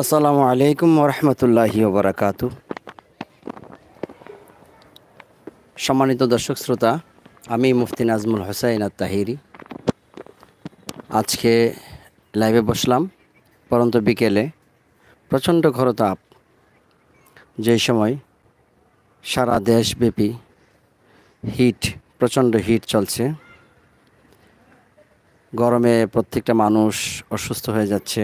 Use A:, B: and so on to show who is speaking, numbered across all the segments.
A: আসসালামু আলাইকুম ওরহমতুল্লাহি ওবরাকাত। সম্মানিত দর্শক শ্রোতা, আমি মুফতি নাজমুল হোসাইন তাহিরি আজকে লাইভে বসলাম, পরন্ত বিকেলে। প্রচণ্ড ঘরতাপ যেই সময় সারা দেশব্যাপী হিট, প্রচণ্ড হিট চলছে। গরমে প্রত্যেকটা মানুষ অসুস্থ হয়ে যাচ্ছে।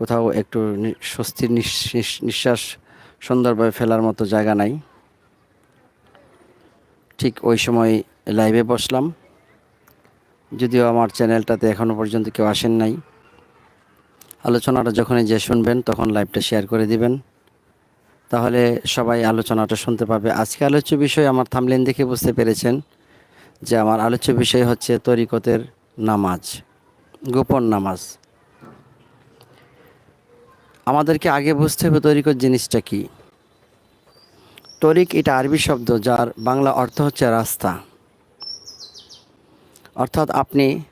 A: কোথাও একটু স্বস্তির নিঃশ্বাস সুন্দরভাবে ফেলার মতো জায়গা নাই। ঠিক ওই সময় লাইভে বসলাম। যদিও আমার চ্যানেলটাতে এখনও পর্যন্ত কেউ আসেন নাই। আলোচনাটা যখনই যে শুনবেন, তখন লাইভটা শেয়ার করে দিবেন। তাহলে সবাই আলোচনাটা শুনতে পাবে। আজকে আলোচ্য বিষয় আমার থামলেন দেখে বুঝতে পেরেছেন যে আমার আলোচ্য বিষয় হচ্ছে তরিকতের নামাজ, গোপন নামাজ। আমাদেরকে আগে বুঝতে হবে তরিকত জিনিসটা কি। তরিক এটা আরবি শব্দ যার বাংলা অর্থ হচ্ছে রাস্তা। অর্থাৎ আপনি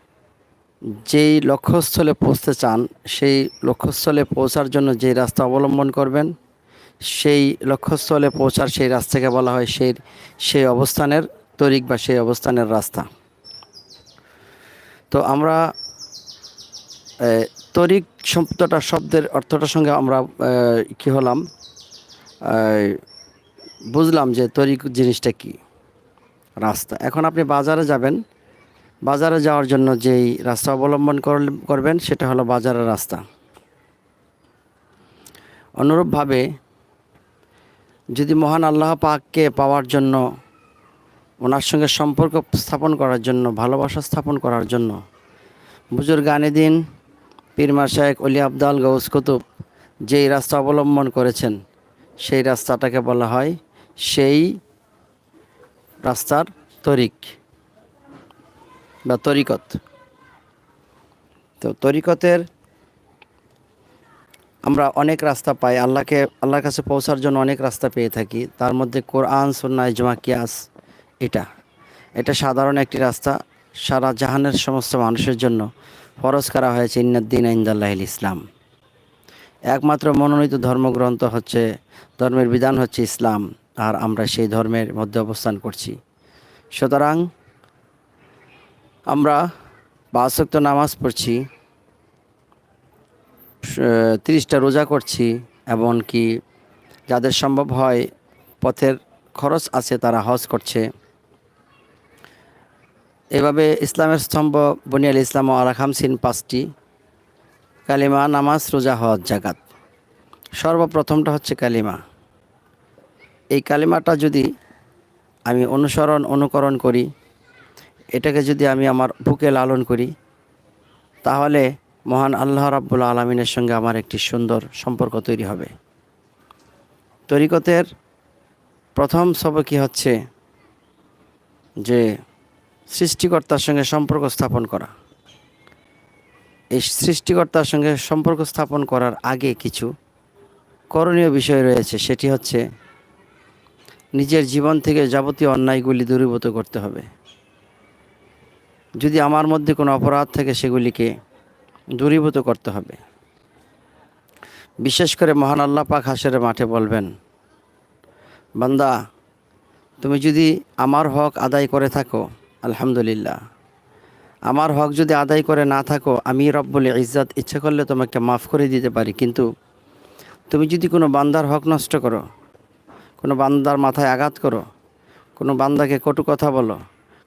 A: যেই লক্ষ্যস্থলে পৌঁছতে চান, সেই লক্ষ্যস্থলে পৌঁছার জন্য যেই রাস্তা অবলম্বন করবেন, সেই লক্ষ্যস্থলে পৌঁছার সেই রাস্তাকে বলা হয় সেই সেই অবস্থানের তরিক বা সেই অবস্থানের রাস্তা। তো আমরা তরিক শব্দটা, শব্দের অর্থটার সঙ্গে আমরা কি হলাম? বুঝলাম যে তরিক জিনিসটা কি? রাস্তা। এখন আপনি বাজারে যাবেন। বাজারে যাওয়ার জন্য যেই রাস্তা অবলম্বন করবেন, সেটা হলো বাজারের রাস্তা। অনুরূপভাবে যদি মহান আল্লাহ পাককে পাওয়ার জন্য, ওনার সঙ্গে সম্পর্ক স্থাপন করার জন্য, ভালোবাসা স্থাপন করার জন্য, বুজুর্গ দিন পীরমা শাহেক অলি আবদাল গৌস কুতুব যেই রাস্তা অবলম্বন করেছেন, সেই রাস্তাটাকে বলা হয় সেই রাস্তার তরিক বা তরিকত। তো তরিকতের আমরা অনেক রাস্তা পাই, আল্লাহকে, আল্লাহর কাছে পৌঁছার জন্য অনেক রাস্তা পেয়ে থাকি। তার মধ্যে কোরআন সুন্না ইজমা, কিয়াস, এটা। এটা সাধারণ একটি রাস্তা, সারা জাহানের সমস্ত মানুষের জন্য। ফরজ করা হয়েছে ইন্নাদ্দিন ইন্দাল্লাহ ইসলাম। একমাত্র মনোনীত ধর্মগ্রন্থ হচ্ছে, ধর্মের বিধান হচ্ছে ইসলাম, আর আমরা সেই ধর্মের মধ্যে অবস্থান করছি। সুতরাং আমরা পাঁচক্ত নামাজ পড়ছি, তিরিশটা রোজা করছি, এমনকি যাদের সম্ভব হয় পথের খরচ আছে তারা হজ করছে। এভাবে ইসলামের স্তম্ভ বনিয়াল ইসলাম ও আলাখামসিন পাঁচটি কালিমা, নামাজ, রোজা, হজ জাকাত সর্বপ্রথমটা হচ্ছে কালিমা। এই কালিমাটা যদি আমি অনুসরণ, অনুকরণ করি, এটাকে যদি আমি আমার বুকে লালন করি, তাহলে মহান আল্লাহ রাব্বুল আলমিনের সঙ্গে আমার একটি সুন্দর সম্পর্ক তৈরি হবে। তরিকতের প্রথম সবকই হচ্ছে? যে সৃষ্টিকর্তার সঙ্গে সম্পর্ক স্থাপন করা। এই সৃষ্টিকর্তার সঙ্গে সম্পর্ক স্থাপন করার আগে কিছু করণীয় বিষয় রয়েছে, সেটি হচ্ছে নিজের জীবন থেকে যাবতীয় অন্যায়গুলি দূরীভূত করতে হবে। যদি আমার মধ্যে কোনো অপরাধ থাকে, সেগুলিকে দূরীভূত করতে হবে। বিশেষ করে মহান আল্লাহ পাক হাসের মাঠে বলবেন, বান্দা, তুমি যদি আমার হক আদায় করে থাকো আলহামদুলিল্লাহ। আমার হক যদি আদায় করে না থাকো, আমি রব্বুল ইজ্জাত ইচ্ছা করলে তোমাকে মাফ করে দিতে পারি। কিন্তু তুমি যদি কোনো বান্দার হক নষ্ট করো, কোনো বান্দার মাথায় আঘাত করো, কোনো বান্দাকে কটু কথা বলো,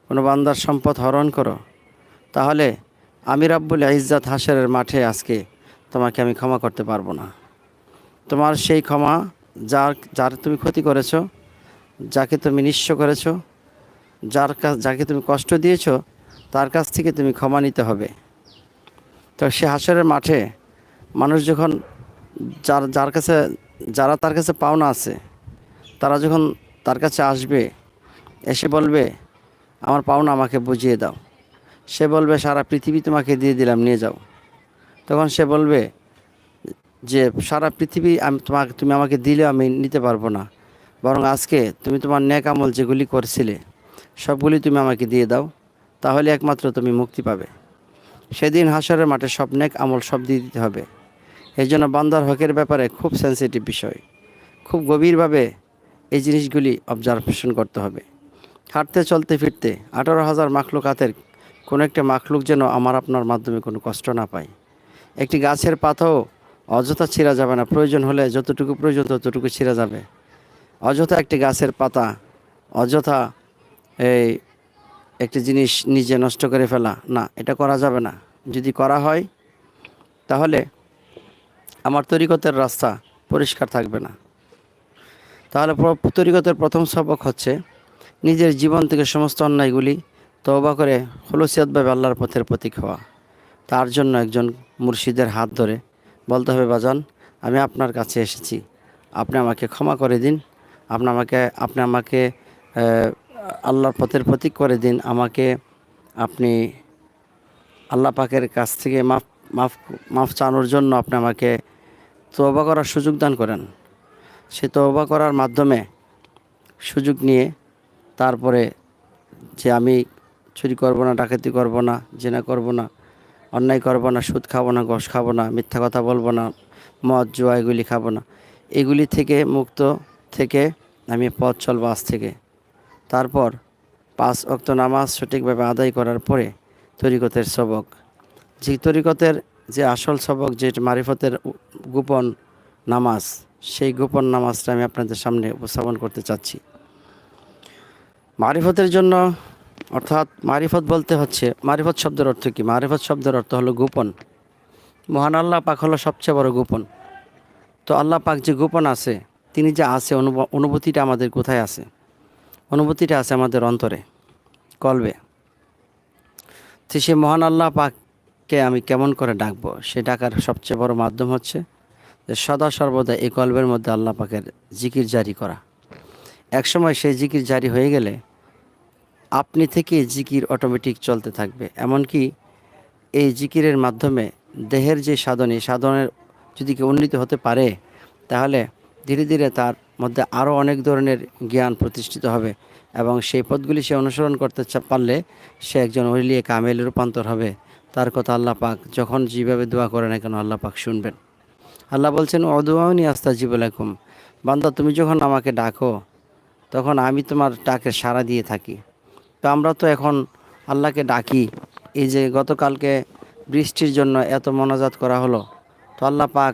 A: কোনো বান্দার সম্পদ হরণ করো, তাহলে আমি রাব্বুল ইজ্জাত হাসরের মাঠে আজকে তোমাকে আমি ক্ষমা করতে পারব না। তোমার সেই ক্ষমা যার যার তুমি ক্ষতি করেছ, যাকে তুমি নিঃস্ব করেছ যার কাছ যাকে তুমি কষ্ট দিয়েছ, তার কাছ থেকে তুমি ক্ষমা নিতে হবে। তো সে হাসরের মাঠে মানুষ যখন যার যার কাছে যারা তার কাছে পাওনা আছে, তারা যখন তার কাছে আসবে, এসে বলবে, আমার পাওনা আমাকে বুঝিয়ে দাও। সে বলবে, সারা পৃথিবী তোমাকে দিয়ে দিলাম, নিয়ে যাও। তখন সে বলবে যে, সারা পৃথিবী আমি তোমাকে তুমি আমাকে দিলেও আমি নিতে পারব না। বরং আজকে তুমি তোমার ন্যাক আমল যেগুলি করছিলে সবগুলি তুমি আমাকে দিয়ে দাও, তাহলে একমাত্র তুমি মুক্তি পাবে। সেদিন হাসরের মাঠে সব নেক আমল সব দিয়ে দিতে হবে। এই জন্য বান্দার হকের ব্যাপারে খুব সেন্সিটিভ বিষয়। খুব গভীরভাবে এই জিনিসগুলি অবজারভেশন করতে হবে। হাঁটতে, চলতে, ফিরতে আঠারো হাজার মাখলুক মাখলুকাতের কোনো একটা মাখলুক যেন আমার আপনার মাধ্যমে কোনো কষ্ট না পায়। একটি গাছের পাতাও অযথা ছিঁড়া যাবে না। প্রয়োজন হলে যতটুকু প্রয়োজন ততটুকু ছিঁড়া যাবে। অযথা একটি গাছের পাতা অযথা এই একটি জিনিস নিজে নষ্ট করে ফেলা, না, এটা করা যাবে না। যদি করা হয়, তাহলে আমার তরিকতের রাস্তা পরিষ্কার থাকবে না। তাহলে তরিকতের প্রথম সবক হচ্ছে নিজের জীবন থেকে সমস্ত অন্যায়গুলি তওবা করে হলসিয়াতভাবে আল্লাহর পথের প্রতীক হওয়া। তার জন্য একজন মুর্শিদের হাত ধরে বলতে হবে, বাজান, আমি আপনার কাছে এসেছি। আপনি আমাকে ক্ষমা করে দিন। আপনি আমাকে আপনি আমাকে আল্লাহর পথের প্রতীক করে দিন। আমাকে আপনি আল্লাহ পাকের কাছ থেকে মাফ মাফ মাফ চানোর জন্য আপনি আমাকে তওবা করার সুযোগ দান করেন। সে তওবা করার মাধ্যমে সুযোগ নিয়ে তারপরে যে আমি চুরি করব না, ডাকাতি করব না, জেনা করব না, অন্যায় করব না, সুদ খাব না ঘষ খাব না, মিথ্যা কথা বলব না, মদ, জুয়া, এগুলি খাব না। এগুলি থেকে মুক্ত থেকে আমি পথ চলবো আজ থেকে। তারপর পাঁচ অক্ত নামাজ সঠিকভাবে আদায় করার পরে তরিকতের সবক। যে তরিকতের যে আসল সবক, যে মারিফতের গোপন নামাজ, সেই গোপন নামাজটা আমি আপনাদের সামনে উপস্থাপন করতে চাচ্ছি। মারিফতের জন্য, অর্থাৎ মারিফত বলতে হচ্ছে, মারিফত শব্দের অর্থ কি? মারিফত শব্দের অর্থ হলো গোপন। মহান আল্লাহ পাক হলো সবচেয়ে বড় গোপন। তো আল্লাহ পাক যে গোপন আছে, তিনি যে আছে অনুভ- অনুভূতিটা আমাদের কোথায় আছে? অনুভূতিটা আছে আমাদের অন্তরে, কলবে। তো সে মহান আল্লাহ পাককে আমি কেমন করে ডাকবো? সে ডাকার সবচেয়ে বড় মাধ্যম হচ্ছে যে সদা সর্বদা এই কলবের মধ্যে আল্লাহ পাকের জিকির জারি করা। একসময় সেই জিকির জারি হয়ে গেলে আপনি থেকে জিকির অটোমেটিক চলতে থাকবে। এমনকি এই জিকিরের মাধ্যমে দেহের যে সাধন সাধনের যদি কেউ উন্নীত হতে পারে, তাহলে ধীরে ধীরে তার মধ্যে আরও অনেক ধরনের জ্ঞান প্রতিষ্ঠিত হবে এবং সেই পথগুলি সে অনুসরণ করতে পারলে সে একজন ওলিয়ে কামেলে রূপান্তর হবে। তার কথা আল্লাহ পাক যখন যেভাবে দোয়া করে না কেন আল্লাহ পাক শুনবেন। আল্লাহ বলছেন অদুয়াউনি আস্তা জিবুলাকুম বান্দা, তুমি যখন আমাকে ডাকো, তখন আমি তোমার ডাকে সাড়া দিয়ে থাকি। তো আমরা তো এখন আল্লাহকে ডাকি। এই যে গতকালকে বৃষ্টির জন্য এত মনাজাত করা হলো, তো আল্লাহ পাক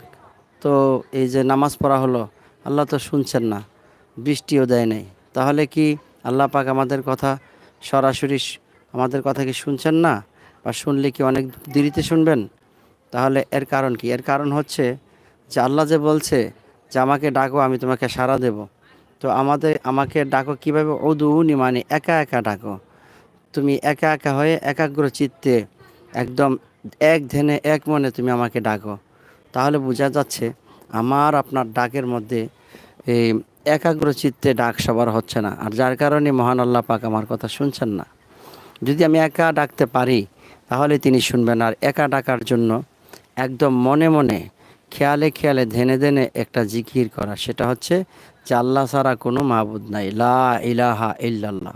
A: তো এই যে নামাজ পড়া হলো আল্লাহ তো শুনছেন না, বৃষ্টিও দেয় নাই। তাহলে কি আল্লাহ পাক আমাদের কথা সরাসরি আমাদের কথা কি শুনছেন না? বা শুনলে কি অনেক দেরিতে শুনবেন? তাহলে এর কারণ কি? এর কারণ হচ্ছে যে আল্লাহ যে বলছে যে আমাকে ডাকো, আমি তোমাকে সাড়া দেব। তো আমাদের, আমাকে ডাকো কীভাবে? অদৌনি মানে একা একা ডাকো। তুমি একা একা হয়ে একাগ্র চিত্তে একদম এক ধ্যানে, এক মনে তুমি আমাকে ডাকো। তাহলে বোঝা যাচ্ছে আমার আপনার ডাকের মধ্যে এই একাগ্র চিত্তে ডাক সবার হচ্ছে না। আর যার কারণে মহান আল্লাহ পাক আমার কথা শুনছেন না। যদি আমি একা ডাকতে পারি, তাহলে তিনি শুনবেন। আর একা ডাকার জন্য একদম মনে মনে, খেয়ালে খেয়ালে ধেনে ধেনে একটা জিকির করা। সেটা হচ্ছে যে আল্লাহ ছাড়া কোনো মাবুদ নাই। লা ইলাহা ইল্লাল্লাহ।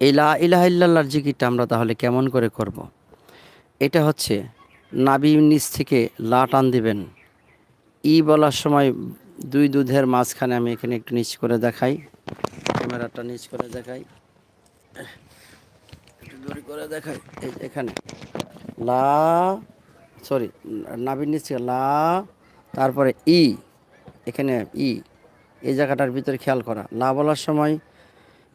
A: এই লা ইলাহা ইল্লাল্লাহর জিকিরটা আমরা তাহলে কেমন করে করব। এটা হচ্ছে নাবি নিচ থেকে লা টান দিবেন। ই বলার সময় দুই দুধের মাঝখানে আমি এখানে একটু নিচ করে দেখাই। ক্যামেরাটা নিচ করে দেখাই। একটু করে দেখাই। এখানে। লা, সরি নাবির নিচে লা, তারপরে ই, এখানে ই, এই জায়গাটার ভিতরে খেয়াল করা। লা বলার সময়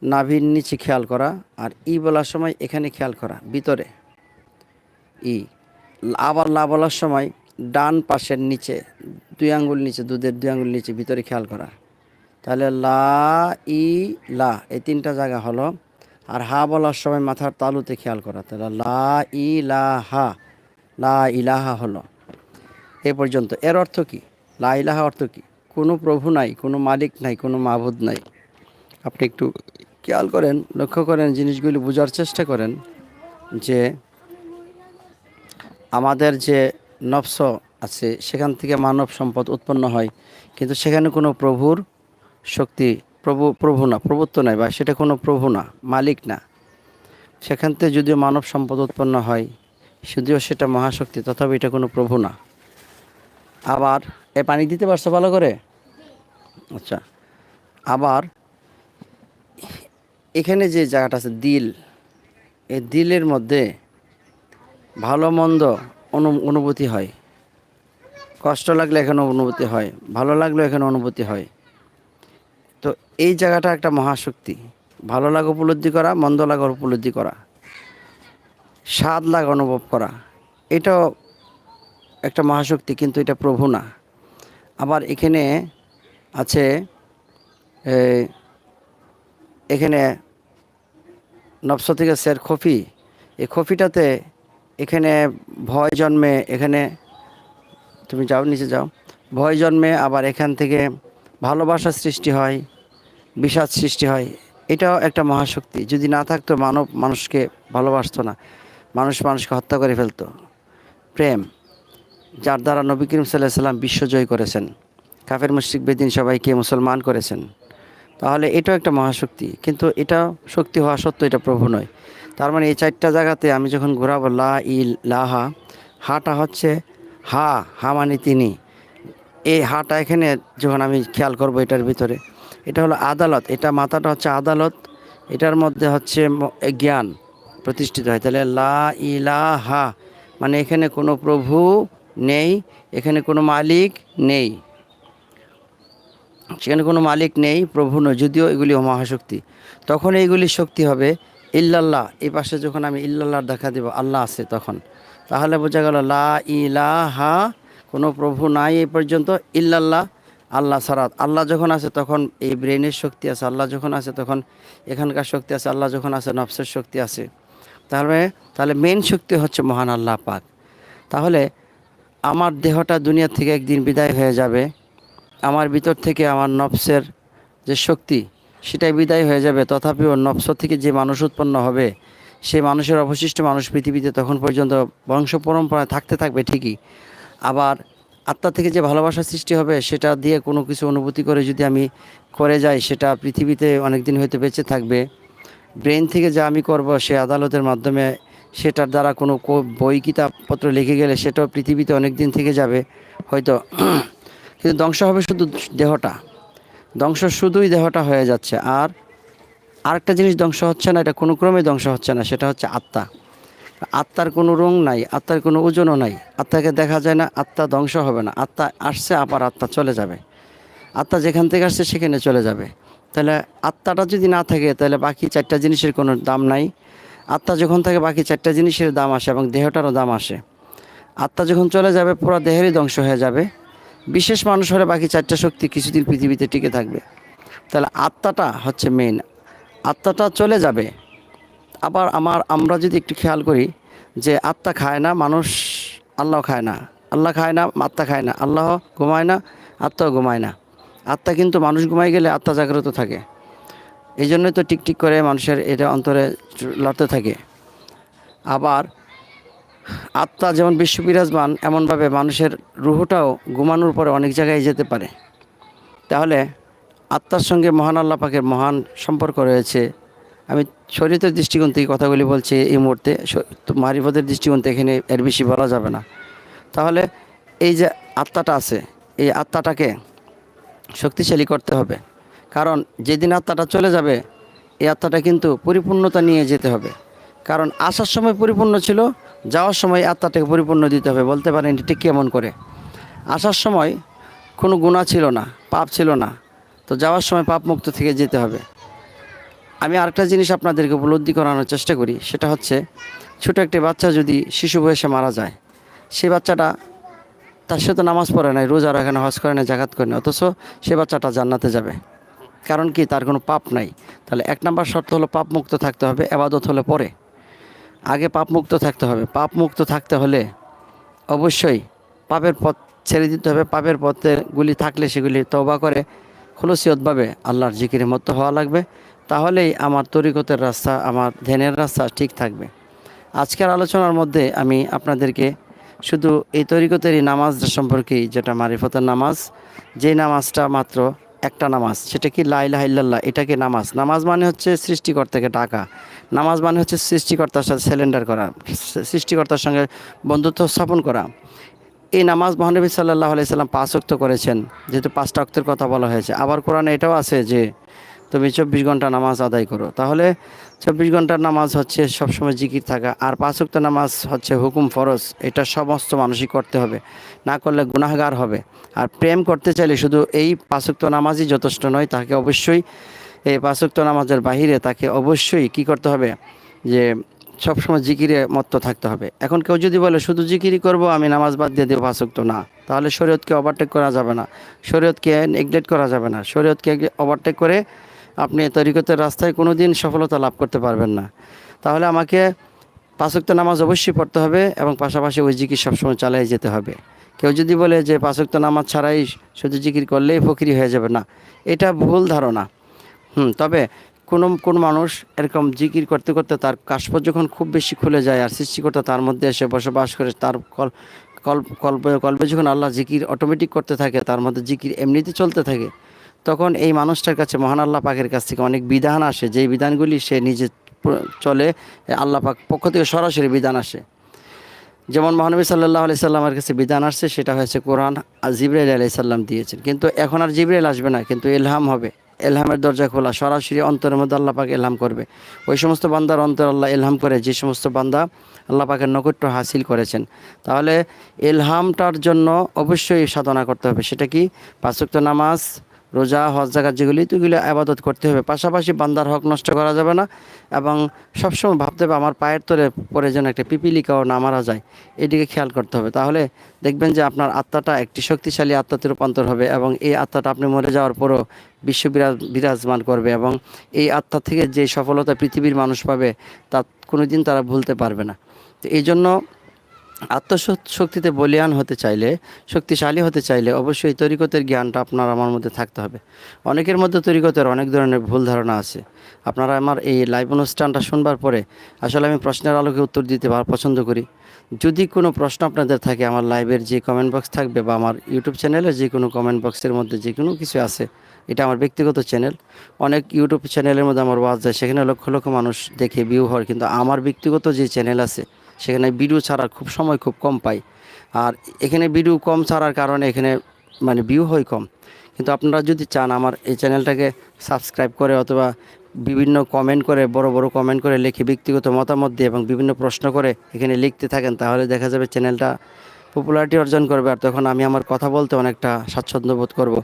A: নাভির নিচে খেয়াল করা আর ই বলার সময় এখানে খেয়াল করা, ভিতরে। ই, আবার লা বলার সময় ডান পাশের নিচে, দুই আঙ্গুল নিচে, দুধের দুই আঙ্গুল নিচে ভিতরে খেয়াল করা। তাহলে লা, ই, লা, এই তিনটা জায়গা হলো। আর হা বলার সময় মাথার তালুতে খেয়াল করা। তাহলে লা, ই, লা, হা, লা, ইলাহা হলো। এ পর্যন্ত। এর অর্থ কি? লা, ইলাহা অর্থ কি? কোনো প্রভু নাই, কোনো মালিক নাই, কোনো মাবুদ নাই। আপনি একটু খেয়াল করেন, লক্ষ্য করেন, জিনিসগুলি বোঝার চেষ্টা করেন যে আমাদের যে নফস আছে, সেখান থেকে মানব সম্পদ উৎপন্ন হয়। কিন্তু সেখানে কোনো প্রভুর শক্তি, প্রভু প্রভু না, প্রভুত্ব নাই বা সেটা কোনো প্রভু না, মালিক না। সেখান থেকে যদিও মানব সম্পদ উৎপন্ন হয়, যদিও সেটা মহাশক্তি, তথাপি এটা কোনো প্রভু না। আবার, এ পানি দিতে পারছ ভালো করে? আচ্ছা আবার এখানে যে জায়গাটা আছে, দিল, এই দিলের মধ্যে ভালো মন্দ অনুভূতি হয়। কষ্ট লাগলে এখানে অনুভূতি হয়, ভালো লাগলে এখানে অনুভূতি হয়। তো এই জায়গাটা একটা মহাশক্তি। ভালো লাগা উপলব্ধি করা, মন্দ লাগা উপলব্ধি করা। স্বাদ লাগা অনুভব করা। এটাও একটা মহাশক্তি, কিন্তু এটা প্রভু না। আবার এখানে আছে এখানে নবস থেকে স্যার খফি। এই খফিটাতে এখানে ভয় জন্মে এখানে, তুমি যাও, নিচে যাও। ভয় জন্মে আবার এখান থেকে ভালোবাসা সৃষ্টি হয়, বিষাদ সৃষ্টি হয়। এটাও একটা মহাশক্তি। যদি না থাকতো মানব মানুষকে ভালোবাসতো না। মানুষ মানুষকে হত্যা করে ফেলতো। প্রেম, যার দ্বারা নবী করিম সাল্লাহ সাল্লাম বিশ্বজয় করেছেন। কাফের, মুশরিক, বেদিন সবাইকে মুসলমান করেছেন। তাহলে এটাও একটা মহাশক্তি। কিন্তু এটা শক্তি হওয়া সত্ত্বেও এটা প্রভু নয়। তার মানে এই চারটা জায়গাতে আমি যখন ঘোরাবো, লা ই লাহা হাটা হচ্ছে হা হা মানে তিনি। এই হাটা এখানে যখন আমি খেয়াল করব এটার ভিতরে, এটা হলো আদালত, এটা মাথাটা হচ্ছে আদালত, এটার মধ্যে হচ্ছে জ্ঞান প্রতিষ্ঠিত হয়। তাহলে লা ইলাহা মানে এখানে কোনো প্রভু নেই, এখানে কোনো মালিক নেই। সেখানে কোনো মালিক নেই, প্রভু নয়, যদিও এগুলি মহাশক্তি। তখন এইগুলি শক্তি হবে ইল্লাল্লাহ, এই পাশে যখন আমি ইল্লাল্লাহ দেখা দেব, আল্লাহ আছে তখন। তাহলে বোঝা গেল, লা ইলাহা, কোনো প্রভু নাই এই পর্যন্ত, ইল্লাল্লাহ, আল্লাহ সারাত আল্লাহ যখন আছে তখন এই ব্রেনের শক্তি আছে, আল্লাহ যখন আছে তখন এখানকার শক্তি আছে, আল্লাহ যখন আছে নফসের শক্তি আছে। তাহলে তাহলে মেন শক্তি হচ্ছে মহান আল্লাহ পাক। তাহলে আমার দেহটা দুনিয়া থেকে একদিন বিদায় হয়ে যাবে। আমার ভিতর থেকে আমার নফসের যে শক্তি সেটাই বিদায় হয়ে যাবে। তথাপিও নফস থেকে যে মানুষ উৎপন্ন হবে সেই মানুষের অবশিষ্ট মানুষ পৃথিবীতে তখন পর্যন্ত বংশ পরম্পরায় থাকতে থাকবে ঠিকই। আবার আত্মা থেকে যে ভালোবাসা সৃষ্টি হবে, সেটা দিয়ে কোনো কিছু অনুভূতি করে যদি আমি করে যাই, সেটা পৃথিবীতে অনেক দিন হয়তো বেঁচে থাকবে। ব্রেন থেকে যা আমি করব, সে আদালতের মাধ্যমে সেটার দ্বারা কোনো বই, কিতাবপত্র লিখে গেলে সেটাও পৃথিবীতে অনেক দিন থেকে যাবে, হয়তো। কিন্তু ধ্বংস হবে শুধু দেহটা। ধ্বংস শুধুই দেহটা হয়ে যাচ্ছে। আর আরেকটা জিনিস ধ্বংস হচ্ছে না, এটা কোনো ক্রমে ধ্বংস হচ্ছে না, সেটা হচ্ছে আত্মা। আত্মার কোনো রং নাই, আত্মার কোনো ওজনও নাই। আত্মাকে দেখা যায় না, আত্মা ধ্বংস হবে না। আত্মা আসছে, আবার আত্মা চলে যাবে। আত্মা যেখান থেকে আসছে, সেখানে চলে যাবে। তাহলে আত্মাটা যদি না থাকে, তাহলে বাকি চারটা জিনিসের কোনো দাম নাই। আত্মা যখন থাকে, বাকি চারটা জিনিসের দাম আসে এবং দেহটারও দাম আসে। আত্মা যখন চলে যাবে, পুরো দেহেরই ধ্বংস হয়ে যাবে। বিশেষ মানুষ হলে বাকি চারটা শক্তি কিছুদিন পৃথিবীতে টিকে থাকবে। তাহলে আত্মাটা হচ্ছে মেন আত্মাটা চলে যাবে। আবার আমার, আমরা যদি একটু খেয়াল করি যে আত্মা খায় না, মানুষ আল্লাহ খায় না। আল্লাহ খায় না, আত্মা খায় না। আল্লাহ ঘুমায় না, আত্মাও ঘুমায় না। আত্মা কিন্তু মানুষ ঘুমাই গেলে আত্মা জাগ্রত থাকে। এই জন্যই তো টিকটিক করে মানুষের এটা অন্তরে লড়তে থাকে। আবার আত্মা যেমন বিশ্ব বিরাজমান এমনভাবে মানুষের রুহটাও ঘুমানোর পরে অনেক জায়গায় যেতে পারে। তাহলে আত্মার সঙ্গে মহান আল্লাহ পাকের মহান সম্পর্ক রয়েছে। আমি শরীরের দৃষ্টিকোণ থেকে কথাগুলি বলছি এই মুহূর্তে। মারিফতের দৃষ্টিকোণ থেকে এখানে এর বেশি বলা যাবে না। তাহলে এই যে আত্মাটা আছে, এই আত্মাটাকে শক্তিশালী করতে হবে। কারণ যেদিন আত্মাটা চলে যাবে, এই আত্মাটা কিন্তু পরিপূর্ণতা নিয়ে যেতে হবে। কারণ আসার সময় পরিপূর্ণ ছিল যাওয়ার সময় আত্মাটাকে পরিপূর্ণ দিতে হবে। বলতে পারেন এটি কেমন করে? আসার সময় কোনো গুণা ছিল না, পাপ ছিল না, তো যাওয়ার সময় পাপ মুক্ত থেকে যেতে হবে। আমি আরেকটা জিনিস আপনাদেরকে উপলব্ধি করানোর চেষ্টা করি, সেটা হচ্ছে ছোটো একটি বাচ্চা যদি শিশু বয়সে মারা যায় সেই বাচ্চাটা তার সাথে নামাজ পড়ে নাই, রোজা রাখে না, হজ করে না, জাকাত করে না, অথচ সে বাচ্চাটা জান্নাতে যাবে। কারণ কি তার কোনো পাপ নাই। তাহলে এক নম্বর শর্ত হলো পাপ মুক্ত থাকতে হবে, এবাদত হলে পরে। আগে পাপ মুক্ত থাকতে হবে। পাপ মুক্ত থাকতে হলে অবশ্যই পাপের পথ ছেড়ে দিতে হবে। পাপের পথে গুলি থাকলে সেগুলি তবা করে খুলসিয়তভাবে আল্লাহর জিকিরের মতো হওয়া লাগবে। তাহলেই আমার তরিকতের রাস্তা, আমার ধ্যানের রাস্তা ঠিক থাকবে। আজকের আলোচনার মধ্যে আমি আপনাদেরকে শুধু এই তরিকতেরই নামাজ সম্পর্কেই যেটা মারিফতের নামাজ যে নামাজটা মাত্র একটা নামাজ, সেটা কি লাইলাহ ইল্লাল্লাহ এটাকে নামাজ? নামাজ মানে হচ্ছে সৃষ্টিকর্তাকে ডাকা। নামাজ মানে হচ্ছে সৃষ্টিকর্তার সাথে সিলিন্ডার করা, সৃষ্টিকর্তার সঙ্গে বন্ধুত্ব স্থাপন করা। এই নামাজ মহানবী সাল্লাহ আলাইসাল্লাম পাঁচ অক্ত করেছেন, যেহেতু পাঁচটা অক্তের কথা বলা হয়েছে। আবার কোরআনে এটাও আছে যে তুমি চব্বিশ ঘণ্টা নামাজ আদায় করো। তাহলে চব্বিশ ঘণ্টার নামাজ হচ্ছে সবসময় জিকির থাকা। আর পাঁচ ওয়াক্ত নামাজ হচ্ছে হুকুম ফরজ। এটা সমস্ত মানুষই করতে হবে। না করলে গুনাহগার হবে। আর প্রেম করতে চাইলে শুধু এই পাঁচ ওয়াক্ত নামাজই যথেষ্ট নয়, তাকে অবশ্যই এই পাঁচ ওয়াক্ত নামাজের বাহিরে তাকে অবশ্যই কি করতে হবে? যে সবসময় জিকিরে মত্ত থাকতে হবে। এখন কেউ যদি বলে, শুধু জিকিরই করব, আমি নামাজ বাদ দিয়ে দেবো পাঁচ ওয়াক্ত। না। তাহলে শরীয়তকে ওভারটেক করা যাবে না। শরীয়তকে নেগলেক্ট করা যাবে না। শরীয়তকে ওভারটেক করে আপনি তরিকতের রাস্তায় কোনো দিন সফলতা লাভ করতে পারবেন না। তাহলে আমাকে পাঁচক্ত নামাজ অবশ্যই পড়তে হবে এবং পাশাপাশি ওই জিকির সবসময় চালিয়ে যেতে হবে। কেউ যদি বলে যে পাঁচক্ত নামাজ ছাড়াই শুধু জিকির করলেই ফকিরি হয়ে যাবে না, এটা ভুল ধারণা। হুম, তবে কোনো, কোন মানুষ এরকম জিকির করতে করতে তার কাশপ যখন খুব বেশি খুলে যায় আর সৃষ্টিকর্তা তার মধ্যে এসে বসবাস করে, তার কল কল্পে কল্পে যখন আল্লাহ জিকির অটোমেটিক করতে থাকে, তার মধ্যে জিকির এমনিতে চলতে থাকে তখন এই মানুষটার কাছে মহান আল্লাহ পাকের কাছ থেকে অনেক বিধান আসে। যেই বিধানগুলি সে নিজে চলে, আল্লাহ পাক পক্ষ থেকে সরাসরি বিধান আসে। যেমন মহানবী সাল্লাহ আলি সাল্লামের কাছে বিধান আসছে, সেটা হয়েছে কোরআন আর জিব্রাইল আলি সাল্লাম দিয়েছেন। কিন্তু এখন আর জিব্রাইল আসবে না, কিন্তু এলহাম হবে। এলহামের দরজা খোলা, সরাসরি অন্তরের মধ্যে আল্লাহ পাক এলহাম করবে। ওই সমস্ত বান্দার অন্তর আল্লাহ এলহাম করে, যে সমস্ত বান্দা আল্লাহ পাকের নৈকট্য হাসিল করেছেন। তাহলে এলহামটার জন্য অবশ্যই সাধনা করতে হবে। সেটা কি? পাঁচক্ত নামাজ রোজা, হজ জাকাত যেগুলি তো এগুলো আবাদত করতে হবে। পাশাপাশি বান্দার হক নষ্ট করা যাবে না এবং সবসময় ভাবতে হবে আমার পায়ের তলে পরে যেন একটা পিপিলিকাও না মারা যায়। এদিকে খেয়াল করতে হবে। তাহলে দেখবেন যে আপনার আত্মাটা একটি শক্তিশালী আত্মাতে রূপান্তর হবে এবং এই আত্মাটা আপনি মরে যাওয়ার পরও বিশ্ব বিরাজ, বিরাজমান করবে এবং এই আত্মা থেকে যে সফলতা পৃথিবীর মানুষ পাবে, তা কোনো দিন তারা ভুলতে পারবে না। তো এই জন্য আত্মশক্তিতে বলিয়ান হতে চাইলে, শক্তিশালী হতে চাইলে অবশ্যই তরিকতের জ্ঞানটা আপনার আমার মধ্যে থাকতে হবে। অনেকের মধ্যে তরিকতের অনেক ধরনের ভুল ধারণা আছে। আপনারা আমার এই লাইভ অনুষ্ঠানটা শুনবার পরে আসলে আমি প্রশ্নের আলোকে উত্তর দিতে পছন্দ করি। যদি কোনো প্রশ্ন আপনাদের থাকে, আমার লাইভের যে কমেন্ট বক্স থাকবে বা আমার ইউটিউব চ্যানেলের যে কোনো কমেন্ট বক্সের মধ্যে যে কোনো কিছু আছে, এটা আমার ব্যক্তিগত চ্যানেল অনেক ইউটিউব চ্যানেলের মধ্যে আমার ওয়াজ যায়, সেখানে লক্ষ লক্ষ মানুষ দেখে ভিউ হয়, কিন্তু আমার ব্যক্তিগত যে চ্যানেল আছে সেখানে ভিডিও ছাড়ার খুব সময় খুব কম পাই। আর এখানে ভিডিও কম ছাড়ার কারণে এখানে মানে ভিউ হয় কম। কিন্তু আপনারা যদি চান আমার এই চ্যানেলটাকে সাবস্ক্রাইব করে অথবা বিভিন্ন কমেন্ট করে, বড় বড় কমেন্ট করে লিখে ব্যক্তিগত মতামত দিয়ে এবং বিভিন্ন প্রশ্ন করে এখানে লিখতে থাকেন, তাহলে দেখা যাবে চ্যানেলটা পপুলারিটি অর্জন করবে আর তখন আমি আমার কথা বলতে অনেকটা স্বাচ্ছন্দ্য বোধ করব।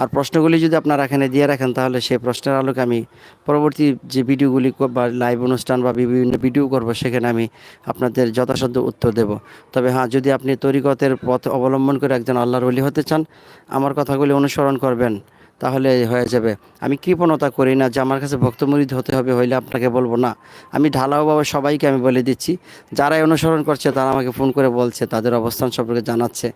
A: আর প্রশ্নগুলি যদি আপনারা এখানে দিয়ে রাখেন, তাহলে সেই প্রশ্নের আলোকে আমি পরবর্তী যে ভিডিওগুলি বা লাইভ অনুষ্ঠান বা বিভিন্ন ভিডিও করব, সেখানে আমি আপনাদের যথাসাধ্য উত্তর দেব। তবে হ্যাঁ যদি আপনি তরিকতের পথ অবলম্বন করে একজন আল্লাহর অলি হতে চান, আমার কথাগুলি অনুসরণ করবেন। তাহলে হয়ে যাবে। আমি কৃপণতা করি না যে আমার কাছে ভক্তমরিদ হতে হবে হইলে আপনাকে বলব না। আমি ঢালাওভাবে সবাইকে আমি বলে দিচ্ছি, যারাই অনুসরণ করছে তারা আমাকে ফোন করে বলছে, তাদের অবস্থান সম্পর্কে জানাচ্ছে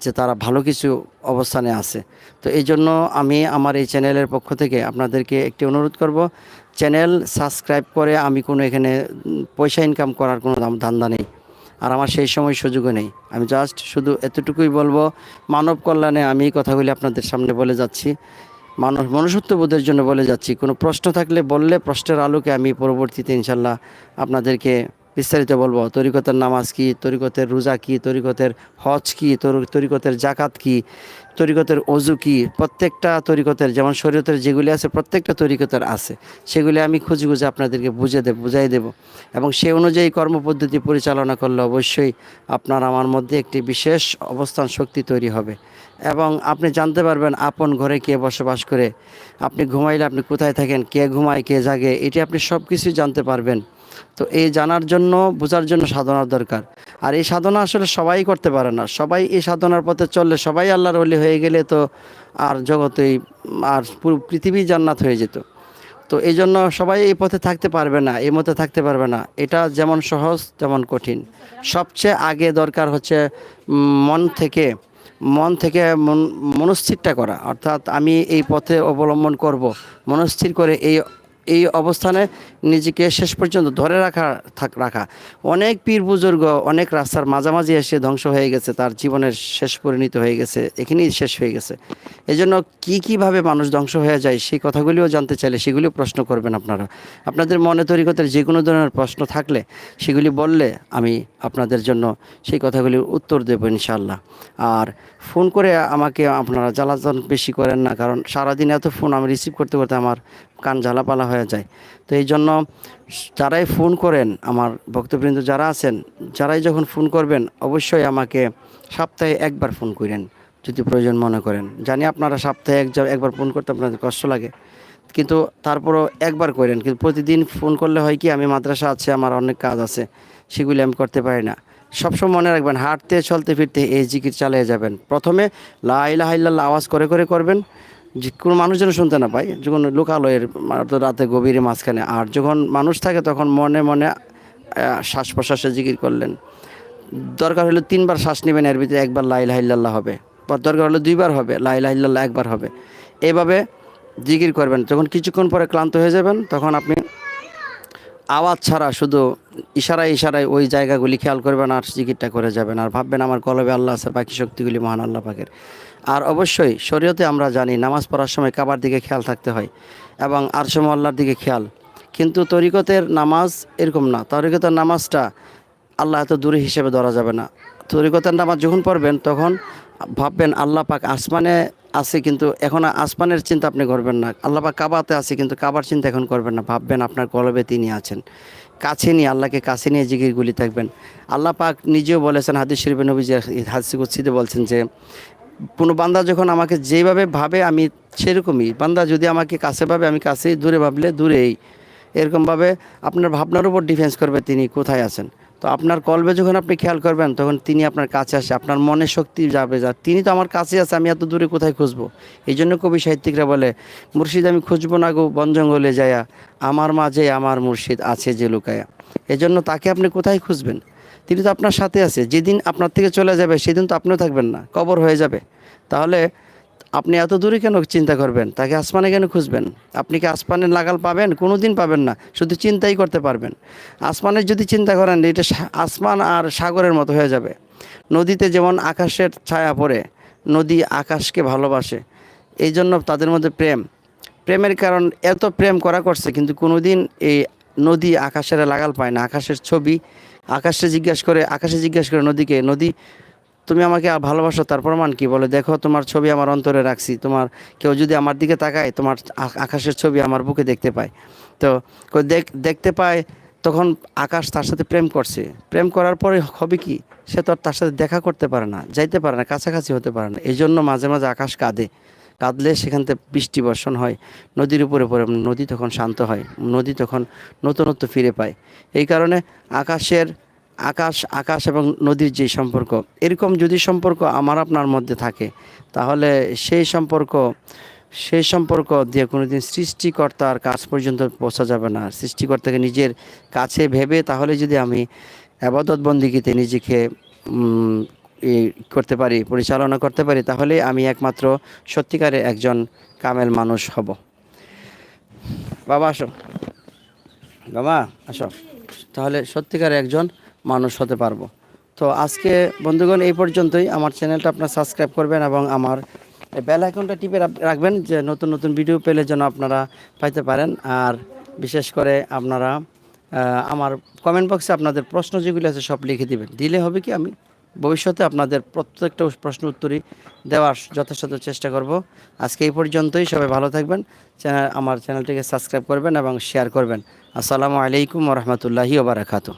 A: যে তারা ভালো কিছু অবস্থানে আছে। তো এই জন্য আমি আমার এই চ্যানেলের পক্ষ থেকে আপনাদেরকে একটি অনুরোধ করব, চ্যানেল সাবস্ক্রাইব করে আমি কোনো এখানে পয়সা ইনকাম করার কোনো দাম- ধান্দা নেই। আর আমার সেই সময় সুযোগও নেই। আমি জাস্ট শুধু এতটুকুই বলব, মানব কল্যাণে আমি কথাগুলি আপনাদের সামনে বলে যাচ্ছি। মানুষ মনুষ্যত্ব বোধের জন্য বলে যাচ্ছি। কোনো প্রশ্ন থাকলে বললে প্রশ্নের আলোকে আমি পরবর্তীতে ইনশাল্লাহ আপনাদেরকে বিস্তারিত বলব। তরিকতের নামাজ কি? তরিকতের রোজা কি? তরিকতের হজ কি? তরি- তরিকতের জাকাত কি? তরিকতের অজু কি? প্রত্যেকটা তরিকতের, যেমন শরীয়তের যেগুলি আছে, প্রত্যেকটা তরিকতের আছে। সেগুলি আমি খুঁজে খুঁজে আপনাদেরকে বুঝে দেব, বুঝাই দেব। এবং সে অনুযায়ী কর্মপদ্ধতি পরিচালনা করলে অবশ্যই আপনার আমার মধ্যে একটি বিশেষ অবস্থান শক্তি তৈরি হবে। এবং আপনি জানতে পারবেন আপন ঘরে কে বসবাস করে। আপনি ঘুমাইলে আপনি কোথায় থাকেন, কে ঘুমায়, কে জাগে, এটি আপনি সব কিছুই জানতে পারবেন। তো এই জানার জন্য, বোঝার জন্য সাধনার দরকার। আর এই সাধনা আসলে সবাই করতে পারে না। সবাই এই সাধনার পথে চললে সবাই আল্লাহর অলি হয়ে গেলে তো আর জগতেই আর পুরো পৃথিবী জান্নাত হয়ে যেত। তো এই জন্য সবাই এই পথে থাকতে পারবে না, এই মতে থাকতে পারবে না। এটা যেমন সহজ, তেমন কঠিন। সবচেয়ে আগে দরকার হচ্ছে মন থেকে মন থেকে মন, মনস্থিরটা করা। অর্থাৎ আমি এই পথে অবলম্বন করব, মনস্থির করে এই এই অবস্থানে নিজেকে শেষ পর্যন্ত ধরে রাখা, থাক, রাখা। অনেক পীর বুজুর্গ, অনেক রাস্তার মাঝামাঝি এসে ধ্বংস হয়ে গেছে, তার জীবনের শেষ পরিণত হয়ে গেছে, এখানেই শেষ হয়ে গেছে। এই জন্য কী, কীভাবে মানুষ ধ্বংস হয়ে যায় সেই কথাগুলিও জানতে চাইলে সেগুলিও প্রশ্ন করবেন আপনারা। আপনাদের মনে তরিকতের যে কোনো ধরনের প্রশ্ন থাকলে সেগুলি বললে আমি আপনাদের জন্য সেই কথাগুলির উত্তর দেবো ইনশাল্লাহ আর ফোন করে আমাকে আপনারা জ্বালাতন বেশি করেন না, কারণ সারাদিন এত ফোন আমি রিসিভ করতে করতে আমার কান জ্বালাপালা হয়ে যায়। তো এই জন্য যারাই ফোন করেন, আমার ভক্তবৃন্দ যারা আছেন, যারাই যখন ফোন করবেন, অবশ্যই আমাকে সপ্তাহে একবার ফোন করেন, যদি প্রয়োজন মনে করেন। জানি আপনারা সপ্তাহে এক একবার ফোন করতে আপনাদের কষ্ট লাগে, কিন্তু তারপরও একবার করেন। কিন্তু প্রতিদিন ফোন করলে হয় কি, আমি মাদ্রাসা আছে, আমার অনেক কাজ আছে, সেগুলি আমি করতে পারি না। সবসময় মনে রাখবেন, হাঁটতে, চলতে, ফিরতে এই জিকির চালিয়ে যাবেন। প্রথমে লাইলাহাইল্লাহ আওয়াজ করে করে করবেন যে কোনো মানুষ যেন শুনতে না পায় যখন লোকালয়ের রাতে গভীরে মাঝখানে, আর যখন মানুষ থাকে তখন মনে মনে শ্বাস প্রশ্বাসে জিকির করলেন। দরকার হলে তিনবার শ্বাস নেবেন, এর ভিতরে একবার লাইলাহিল্লাহ হবে। বা দরকার হলে দুইবার হবে লাইলাহিল্লাহ একবার হবে। এইভাবে জিকির করবেন, যখন কিছুক্ষণ পরে ক্লান্ত হয়ে যাবেন, তখন আপনি আওয়াজ ছাড়া শুধু ইশারায় ইশারায় ওই জায়গাগুলি খেয়াল করবেন আর জিকিরটা করে যাবেন। আর ভাববেন আমার কলবে আল্লাহ আছে বাকি শক্তিগুলি মহান আল্লাহ পাকের। আর অবশ্যই শরীয়তে আমরা জানি নামাজ পড়ার সময় কাবার দিকে খেয়াল থাকতে হয় এবং আরশম আল্লাহর দিকে খেয়াল। কিন্তু তরিকতের নামাজ এরকম না। তরিকতের নামাজটা আল্লাহ এত দূরে হিসেবে ধরা যাবে না। তরিকতের নামাজ যখন পড়বেন তখন ভাববেন আল্লাহ পাক আসমানে আছে কিন্তু এখন আসমানের চিন্তা আপনি করবেন না। আল্লাহ পাক কাবাতে আছে কিন্তু কাবার চিন্তা এখন করবেন না। ভাববেন আপনার কলবে তিনি আছেন। কাছে নিয়ে আল্লাহকে কাছে নিয়ে জিকিরগুলি থাকবেন। আল্লাহ পাক নিজেও বলেছেন, হাদিস শরীফে নবীজি হাদিস কুৎসিতে বলছেন যে কোনো বান্দা যখন আমাকে যেভাবে ভাবে, আমি সেরকমই। বান্দা যদি আমাকে কাছে ভাবে, আমি কাছেই দূরে ভাবলে দূরেই। এরকমভাবে আপনার ভাবনার উপর ডিফেন্স করবে তিনি কোথায় আছেন। তো আপনার কলবে যখন আপনি খেয়াল করবেন, তখন তিনি আপনার কাছে আসে, আপনার মনে শক্তি যাবে যা, তিনি তো আমার কাছে আছে, আমি এত দূরে কোথায় খুঁজবো? এই জন্য কবি সাহিত্যিকরা বলে, মুর্শিদ, আমি খুঁজবো না গো, বন জঙ্গলে যায়া আমার মাঝে আমার মুর্শিদ আছে যে লুকায়া। এজন্য তাকে আপনি কোথায় খুঁজবেন? তিনি তো আপনার সাথে আছে। যেদিন আপনার থেকে চলে যাবে, সেদিন তো আপনিও থাকবেন না, কবর হয়ে যাবে। তাহলে আপনি এত দূরে কেন চিন্তা করবেন? তাকে আসমানে কেন খুঁজবেন? আপনি কি আসমানের লাগাল পাবেন? কোনো দিন পাবেন না, শুধু চিন্তাই করতে পারবেন। আসমানের যদি চিন্তা করেন, এটা আসমান আর সাগরের মতো হয়ে যাবে। নদীতে যেমন আকাশের ছায়া পড়ে, নদী আকাশকে ভালোবাসে এই জন্য তাদের মধ্যে প্রেম। প্রেমের কারণ এত প্রেম করা করছে, কিন্তু কোনোদিন এই নদী আকাশের লাগাল পায় না। আকাশের ছবি আকাশে জিজ্ঞাসা করে, আকাশে জিজ্ঞাসা করে, নদীকে, নদী, তুমি আমাকে আর ভালোবাসো, তার প্রমাণ কি? বলে, দেখো, তোমার ছবি আমার অন্তরে রাখছি। তোমার কেউ যদি আমার দিকে তাকায়, তোমার আকাশের ছবি আমার বুকে দেখতে পায়। তো দেখ- দেখতে পায়, তখন আকাশ তার সাথে প্রেম করছে। প্রেম করার পরে হবে কি? সে তো আর তার সাথে দেখা করতে পারে না, যাইতে পারে না, কাছাকাছি হতে পারে না। এই জন্য মাঝে মাঝে আকাশ কাঁদে। কাঁদলে সেখান থেকে বৃষ্টি বর্ষণ হয়, নদীর উপরে পড়ে নদী তখন শান্ত হয়, নদী তখন নতুনত্ব ফিরে পায়। এই কারণে আকাশের আকাশ আকাশ এবং নদীর যে সম্পর্ক, এরকম যদি সম্পর্ক আমার আপনার মধ্যে থাকে, তাহলে সেই সম্পর্ক সেই সম্পর্ক দিয়ে কোনোদিন সৃষ্টিকর্তার কাজ পর্যন্ত পৌঁছা যাবে না। সৃষ্টিকর্তাকে নিজের কাছে ভেবে তাহলে যদি আমি আবাদত বন্দিগিতে নিজেকে করতে পারি, পরিচালনা করতে পারি, তাহলে আমি একমাত্র সত্যিকারে একজন কামেল মানুষ হব। বাবা, আসো। বাবা, আসো। তাহলে সত্যিকার একজন মানুষ হতে পারব। তো আজকে বন্ধুগণ, এই পর্যন্তই। আমার চ্যানেলটা আপনার সাবস্ক্রাইব করবেন এবং আমার বেল আইকনটা টিপে রাখবেন যে নতুন নতুন ভিডিও পেলে যেন আপনারা পাইতে পারেন। আর বিশেষ করে আপনারা আমার কমেন্ট বক্সে আপনাদের প্রশ্ন যেগুলো আছে সব লিখে দিবেন। দিলে হবে কি আমি ভবিষ্যতে আপনাদের প্রত্যেকটা প্রশ্ন উত্তরই দেওয়ার যথেষ্ট চেষ্টা করব। আজকে এই পর্যন্তই, সবাই ভালো থাকবেন, চ্যানেল, আমার চ্যানেলটিকে সাবস্ক্রাইব করবেন এবং শেয়ার করবেন। আসসালামু আলাইকুম রহমতুল্লাহি ওবরাকাতু